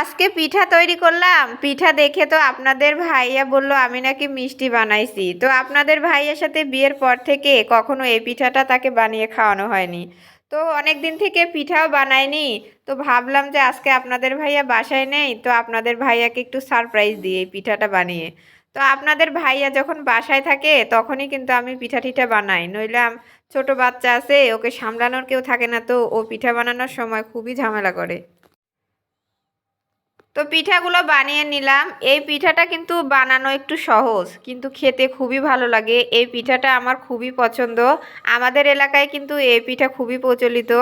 আজকে পিঠা তৈরি করলাম। পিঠা দেখে তো আপনাদের ভাইয়া বলল, আমি নাকি মিষ্টি বানাইছি। তো আপনাদের ভাইয়ের সাথে বিয়ের পর থেকে কখনো এই পিঠাটা তাকে বানিয়ে খাওয়ানো হয়নি। তো অনেক দিন থেকে পিঠাও বানায়নি তো ভাবলাম যে আজকে আপনাদের ভাইয়া বাসায় নেই, তো আপনাদের ভাইয়াকে একটু সারপ্রাইজ দিই এই পিঠাটা বানিয়ে। তো আপনাদের ভাইয়া যখন বাসায় থাকে, তখনই কিন্তু আমি পিঠা টিঠা বানাই। নইলে আম- ছোট বাচ্চা আছে, ওকে সামলানোর কেউ থাকে না, তো ও পিঠা বানানোর সময় খুবই ঝামেলা করে। তো পিঠাগুলো বানিয়ে নিলাম। এই পিঠাটা কিন্তু বানানো একটু সহজ, কিন্তু খেতে খুবই ভালো লাগে। এই পিঠাটা আমার খুবই পছন্দ। আমাদের এলাকায় কিন্তু এই পিঠা খুবই প্রচলিত।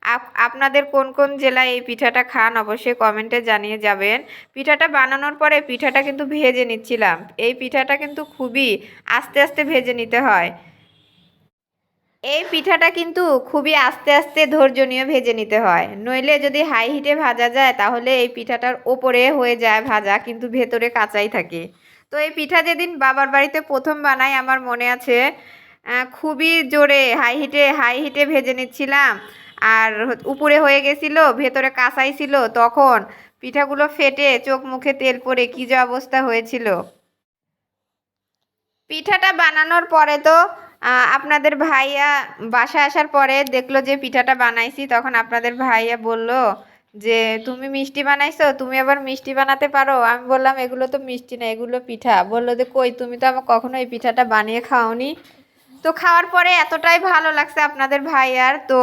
আপ- আপনাদের কোন কোন জেলায় এই পিঠাটা খান অবশ্যই কমেন্টে জানিয়ে যাবেন। পিঠাটা বানানোর পরে পিঠাটা কিন্তু ভেজে নিচ্ছিলাম। এই পিঠাটা কিন্তু খুবই আস্তে আস্তে ভেজে নিতে হয়। এই পিঠাটা কিন্তু খুবই আস্তে আস্তে ধৈর্য নিয়ে ভেজে নিতে হয়। নইলে যদি হাই হিটে ভাজা যায়, তাহলে এই পিঠাটার ওপরে হয়ে যায় ভাজা, কিন্তু ভেতরে কাঁচাই থাকে। তো এই পিঠা যেদিন বাবার বাড়িতে প্রথম বানাই, আমার মনে আছে খুবই জোরে হাই হিটে হাই হিটে ভেজে নিচ্ছিলাম। আর উপরে হয়ে গেছিল, ভেতরে কাঁচাই ছিল, তখন পিঠাগুলো ফেটে চোখ মুখে তেল পড়ে কী যে অবস্থা হয়েছিল। পিঠাটা বানানোর পরে তো আপনাদের ভাইয়া বাসায় আসার পরে দেখল যে পিঠাটা বানাইছি, তখন আপনাদের ভাইয়া বলল যে, তুমি মিষ্টি বানাইছো? তুমি আবার মিষ্টি বানাতে পারো? আমি বললাম, এগুলো তো মিষ্টি না, এগুলো পিঠা। বলল যে, কই, তুমি তো আমার কখনো এই পিঠাটা বানিয়ে খাওনি। তো খাওয়ার পরে এতটাই ভালো লাগছে আপনাদের ভাইয়ার, তো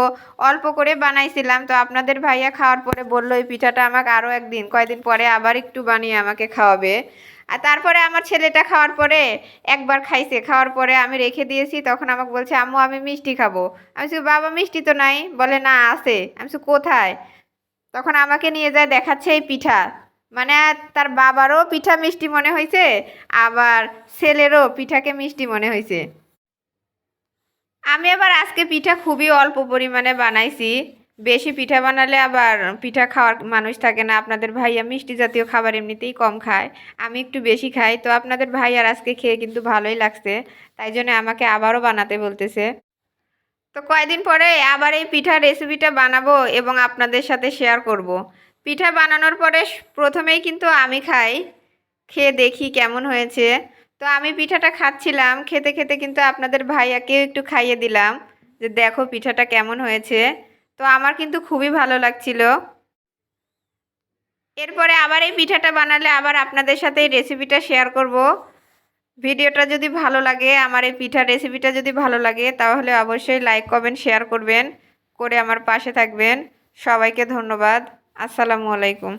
অল্প করে বানাইছিলাম। তো আপনাদের ভাইয়া খাওয়ার পরে বলল, এই পিঠাটা আমাকে আরও একদিন, কয়দিন পরে আবার একটু বানিয়ে আমাকে খাওয়াবে। আর তারপরে আমার ছেলেটা খাওয়ার পরে একবার খাইছে। খাওয়ার পরে আমি রেখে দিয়েছি, তখন আমাকে বলছে, আম্মু, আমি মিষ্টি খাব। আমি শুধু বাবা, মিষ্টি তো নাই। বলে, না, আছে। আমি শুধু কোথায়? তখন আমাকে নিয়ে যায়, দেখাচ্ছে এই পিঠা। মানে তার বাবারও পিঠা মিষ্টি মনে হয়েছে আবার ছেলেরও পিঠাকে মিষ্টি মনে হয়েছে আমি আবার আজকে পিঠা খুবই অল্প পরিমাণে বানাইছি। বেশি পিঠা বানালে আবার পিঠা খাওয়ার মানুষ থাকে না। আপনাদের ভাইয়া মিষ্টি জাতীয় খাবার এমনিতেই কম খায়। আমি একটু বেশি খাই। তো আপনাদের ভাইয়ার আজকে খেয়ে কিন্তু ভালোই লাগছে। তাই জন্য আমাকে আবারও বানাতে বলতেছে। তো কয়দিন পরে আবার এই পিঠার রেসিপিটা বানাবো এবং আপনাদের সাথে শেয়ার করব। পিঠা বানানোর পরে প্রথমেই কিন্তু আমি খাই। খেয়ে দেখি কেমন হয়েছে। তো আমি পিঠাটা খাচ্ছিলাম। খেতে খেতে কিন্তু আপনাদের ভাইয়াকেও একটু খাইয়ে দিলাম। যে দেখো পিঠাটা কেমন হয়েছে। তো আমার কিন্তু খুবই ভালো লাগছিল। এরপরে আবার এই পিঠাটা বানালে আবার আপনাদের সাথে এই রেসিপিটা শেয়ার করব। ভিডিওটা যদি ভালো লাগে, আমার এই পিঠার রেসিপিটা যদি ভালো লাগে, তাহলে অবশ্যই লাইক কমেন্ট শেয়ার করবেন। করে আমার পাশে থাকবেন। সবাইকে ধন্যবাদ। আসসালামু আলাইকুম।